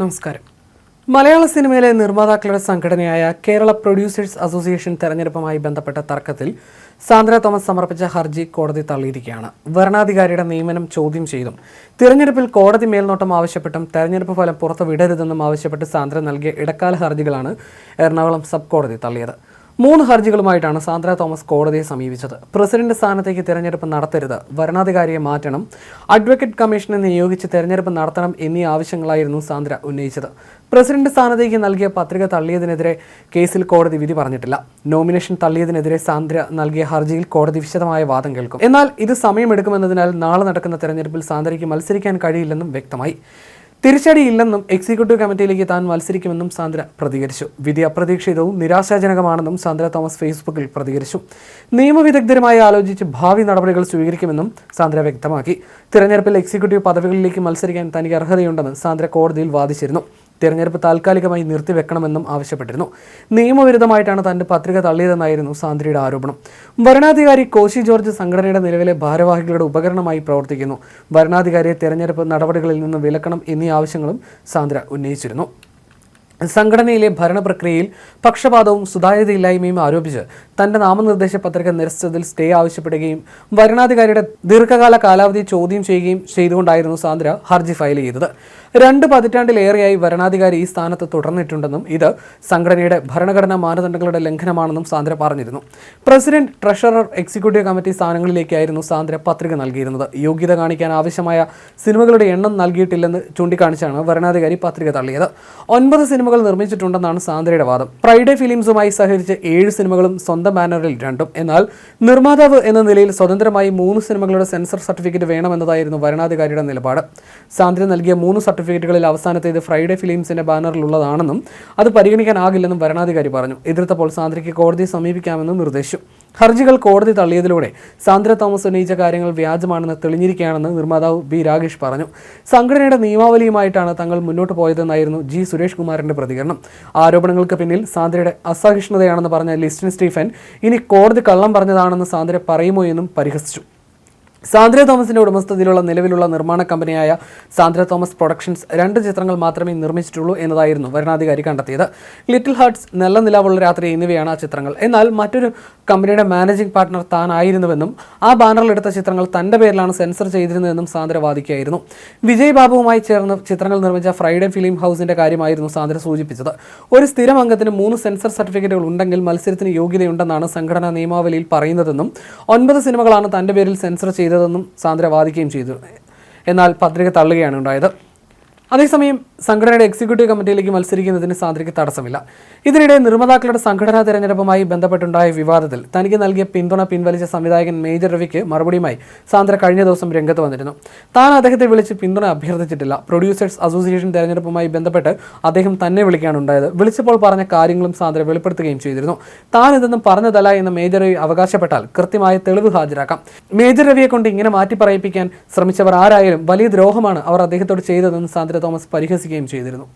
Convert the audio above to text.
നമസ്കാരം. മലയാള സിനിമയിലെ നിർമ്മാതാക്കളുടെ സംഘടനയായ കേരള പ്രൊഡ്യൂസേഴ്സ് അസോസിയേഷൻ തെരഞ്ഞെടുപ്പുമായി ബന്ധപ്പെട്ട തർക്കത്തിൽ സാന്ദ്ര തോമസ് സമർപ്പിച്ച ഹർജി കോടതി തള്ളിയിരിക്കുകയാണ്. വരണാധികാരിയുടെ നിയമനം ചോദ്യം ചെയ്തും തിരഞ്ഞെടുപ്പിൽ കോടതി മേൽനോട്ടം ആവശ്യപ്പെട്ടും തെരഞ്ഞെടുപ്പ് ഫലം പുറത്തു വിടരുതെന്നും ആവശ്യപ്പെട്ട് സാന്ദ്ര നൽകിയ ഇടക്കാല ഹർജികളാണ് എറണാകുളം സബ് കോടതി തള്ളിയത്. മൂന്ന് ഹർജികളുമായിട്ടാണ് സാന്ദ്ര തോമസ് കോടതിയെ സമീപിച്ചത്. പ്രസിഡന്റ് സ്ഥാനത്തേക്ക് തിരഞ്ഞെടുപ്പ് നടത്തരുത്. വരണാധികാരിയെ മാറ്റണം. അഡ്വക്കേറ്റ് കമ്മീഷനെ നിയോഗിച്ച് തിരഞ്ഞെടുപ്പ് നടത്തണം എന്നീ ആവശ്യങ്ങളായിരുന്നു സാന്ദ്ര ഉന്നയിച്ചത്. പ്രസിഡന്റ് സ്ഥാനത്തേക്ക് നൽകിയ പത്രിക തള്ളിയതിനെതിരെ കേസിൽ കോടതി വിധി പറഞ്ഞിട്ടില്ല. നോമിനേഷൻ തള്ളിയതിനെതിരെ സാന്ദ്ര നൽകിയ ഹർജിയിൽ കോടതി വിശദമായ വാദം കേൾക്കും. എന്നാൽ ഇത് സമയമെടുക്കുമെന്നതിനാൽ നാളെ നടക്കുന്ന തെരഞ്ഞെടുപ്പിൽ സാന്ദ്രയ്ക്ക് മത്സരിക്കാൻ കഴിയില്ലെന്നും വ്യക്തമായി. തിരിച്ചടിയില്ലെന്നും എക്സിക്യൂട്ടീവ് കമ്മിറ്റിയിലേക്ക് താൻ മത്സരിക്കുമെന്നും സാന്ദ്ര പ്രതികരിച്ചു. വിധി അപ്രതീക്ഷിതവും നിരാശാജനകമാണെന്നും സാന്ദ്ര തോമസ് ഫേസ്ബുക്കിൽ പ്രതികരിച്ചു. നിയമവിദഗ്ധരുമായി ആലോചിച്ച് ഭാവി നടപടികൾ സ്വീകരിക്കുമെന്നും സാന്ദ്ര വ്യക്തമാക്കി. തിരഞ്ഞെടുപ്പിൽ എക്സിക്യൂട്ടീവ് പദവികളിലേക്ക് മത്സരിക്കാൻ തനിക്ക് അർഹതയുണ്ടെന്ന് സാന്ദ്ര കോടതിയിൽ വാദിച്ചിരുന്നു. തിരഞ്ഞെടുപ്പ് താൽക്കാലികമായി നിർത്തിവെക്കണമെന്നും ആവശ്യപ്പെട്ടിരുന്നു. നിയമവിരുദ്ധമായിട്ടാണ് തന്റെ പത്രിക തള്ളിയതെന്നായിരുന്നു സാന്ദ്രയുടെ ആരോപണം. വരണാധികാരി കോശി ജോർജ് സംഘടനയുടെ നിലവിലെ ഭാരവാഹികളുടെ ഉപകരണമായി പ്രവർത്തിക്കുന്നു. വരണാധികാരിയെ തെരഞ്ഞെടുപ്പ് നടപടികളിൽ നിന്ന് വിലക്കണം എന്നീ ആവശ്യങ്ങളും സാന്ദ്ര ഉന്നയിച്ചിരുന്നു. സംഘടനയിലെ ഭരണപ്രക്രിയയിൽ പക്ഷപാതവും സുതാര്യതയില്ലായ്മയും ആരോപിച്ച് തന്റെ നാമനിർദ്ദേശ പത്രിക നിരസിച്ചതിൽ സ്റ്റേ ആവശ്യപ്പെടുകയും വരണാധികാരിയുടെ ദീർഘകാല കാലാവധി ചോദ്യം ചെയ്യുകയും ചെയ്തുകൊണ്ടായിരുന്നു സാന്ദ്ര ഹർജി ഫയൽ ചെയ്തത്. രണ്ട് പതിറ്റാണ്ടിലേറെയായി ഭരണാധികാരി ഈ സ്ഥാനത്ത് തുടർന്നിട്ടുണ്ടെന്നും ഇത് സംഘടനയുടെ ഭരണഘടനാ മാനദണ്ഡങ്ങളുടെ ലംഘനമാണെന്നും സാന്ദ്ര പറഞ്ഞിരുന്നു. പ്രസിഡന്റ് ട്രഷറർ എക്സിക്യൂട്ടീവ് കമ്മിറ്റി സ്ഥാനങ്ങളിലേക്കായിരുന്നു സാന്ദ്ര പത്രിക നൽകിയിരുന്നത്. യോഗ്യത കാണിക്കാൻ ആവശ്യമായ സിനിമകളുടെ എണ്ണം നൽകിയിട്ടില്ലെന്ന് ചൂണ്ടിക്കാണിച്ചാണ് ഭരണാധികാരി പത്രിക തള്ളിയത്. ഒൻപത് സിനിമകൾ നിർമ്മിച്ചിട്ടുണ്ടെന്നാണ് സാന്ദ്രയുടെ വാദം. ഫ്രൈഡേ ഫിലിംസുമായി സഹകരിച്ച് ഏഴ് സിനിമകളും സ്വന്തം ബാനറിൽ രണ്ടും. എന്നാൽ നിർമ്മാതാവ് എന്ന നിലയിൽ സ്വതന്ത്രമായി മൂന്ന് സിനിമകളുടെ സെൻസർ സർട്ടിഫിക്കറ്റ് വേണമെന്നതായിരുന്നു വരണാധികാരിയുടെ നിലപാട്. സാന്ദ്ര നൽകിയ മൂന്ന് സർട്ടിഫിക്കറ്റുകളിൽ അവസാനത്തേത് ഫ്രൈഡേ ഫിലിംസിന്റെ ബാനറിലുള്ളതാണെന്നും അത് പരിഗണിക്കാനാകില്ലെന്നും വരണാധികാരി പറഞ്ഞു. എതിർത്തപ്പോൾ സാന്ദ്രയ്ക്ക് കോടതിയെ സമീപിക്കാമെന്നും നിർദ്ദേശിച്ചു ഹർജികൾ കോടതി തള്ളിയതിലൂടെ സാന്ദ്ര തോമസ് ഉന്നയിച്ച കാര്യങ്ങൾ വ്യാജമാണെന്ന് തെളിഞ്ഞിരിക്കുകയാണെന്ന് നിർമ്മാതാവ് ബി രാകേഷ് പറഞ്ഞു. സംഘടനയുടെ നിയമാവലിയുമായിട്ടാണ് തങ്ങൾ മുന്നോട്ട് പോയതെന്നായിരുന്നു ജി സുരേഷ് കുമാറിന്റെ പ്രതികരണം. ആരോപണങ്ങൾക്ക് പിന്നിൽ സാന്ദ്രയുടെ അസഹിഷ്ണുതയാണെന്ന് പറഞ്ഞ ലിസ്റ്റിൻ സ്റ്റീഫൻ ഇനി കോടതി കള്ളം പറഞ്ഞതാണെന്ന് സാന്ദ്ര പറയുമോ എന്നും പരിഹസിച്ചു. സാന്ദ്ര തോമസിന്റെ ഉടമസ്ഥതയിലുള്ള നിലവിലുള്ള നിർമ്മാണ കമ്പനിയായ സാന്ദ്ര തോമസ് പ്രൊഡക്ഷൻസ് രണ്ട് ചിത്രങ്ങൾ മാത്രമേ നിർമ്മിച്ചിട്ടുള്ളൂ എന്നതായിരുന്നു വരണാധികാരി കണ്ടെത്തിയത്. ലിറ്റിൽ ഹാർട്സ് നല്ല നിലാവുള്ള രാത്രി എന്നിവയാണ് ആ ചിത്രങ്ങൾ. എന്നാൽ മറ്റൊരു കമ്പനിയുടെ മാനേജിംഗ് പാർട്ണർ താനായിരുന്നുവെന്നും ആ ബാനറിലെടുത്ത ചിത്രങ്ങൾ തന്റെ പേരിലാണ് സെൻസർ ചെയ്തിരുന്നതെന്നും സാന്ദ്ര വാദിക്കുകയായിരുന്നു. വിജയ് ബാബുവുമായി ചേർന്ന് ചിത്രങ്ങൾ നിർമ്മിച്ച ഫ്രൈഡേ ഫിലിം ഹൗസിന്റെ കാര്യമായിരുന്നു സാന്ദ്ര സൂചിപ്പിച്ചത്. ഒരു സ്ഥിരം അംഗത്തിന് മൂന്ന് സെൻസർ സർട്ടിഫിക്കറ്റുകൾ ഉണ്ടെങ്കിൽ മത്സരത്തിന് യോഗ്യതയുണ്ടെന്നാണ് സംഘടനാ നിയമാവലിയിൽ പറയുന്നതെന്നും ഒൻപത് സിനിമകളാണ് തന്റെ പേരിൽ സെൻസർ ചെയ്തതെന്നും സാന്ദ്ര വാദിക്കുകയും ചെയ്തു. എന്നാൽ പത്രിക തള്ളുകയാണ് ഉണ്ടായത്. അതേസമയം സംഘടനയുടെ എക്സിക്യൂട്ടീവ് കമ്മിറ്റിയിലേക്ക് മത്സരിക്കുന്നതിന് സാന്ദ്രയ്ക്ക് തടസ്സമില്ല. ഇതിനിടെ നിർമ്മാതാക്കളുടെ സംഘടനാ തെരഞ്ഞെടുപ്പുമായി ബന്ധപ്പെട്ടുണ്ടായ വിവാദത്തിൽ തനിക്ക് നൽകിയ പിന്തുണ പിൻവലിച്ച സംവിധായകൻ മേജർ രവിക്ക് മറുപടിയുമായി സാന്ദ്ര കഴിഞ്ഞ ദിവസം രംഗത്ത് വന്നിരുന്നു. താൻ അദ്ദേഹത്തെ വിളിച്ച് പിന്തുണ അഭ്യർത്ഥിച്ചിട്ടില്ല. പ്രൊഡ്യൂസേഴ്സ് അസോസിയേഷൻ തെരഞ്ഞെടുപ്പുമായി ബന്ധപ്പെട്ട് അദ്ദേഹം തന്നെ വിളിക്കുകയാണ് ഉണ്ടായത്. വിളിച്ചപ്പോൾ പറഞ്ഞ കാര്യങ്ങളും സാന്ദ്ര വെളിപ്പെടുത്തുകയും ചെയ്തിരുന്നു. താൻ ഇതൊന്നും പറഞ്ഞതല്ല എന്ന് മേജർ രവി അവകാശപ്പെട്ടാൽ കൃത്യമായ തെളിവ് ഹാജരാക്കാം. മേജർ രവിയെ കൊണ്ട് ഇങ്ങനെ മാറ്റി പറയിപ്പിക്കാൻ ശ്രമിച്ചവർ ആരായാലും വലിയ ദ്രോഹമാണ് അവർ അദ്ദേഹത്തോട് ചെയ്തതെന്ന് സാന്ദ്ര തോമസ് പരിഹസിക്കുകയും ചെയ്തിരുന്നു.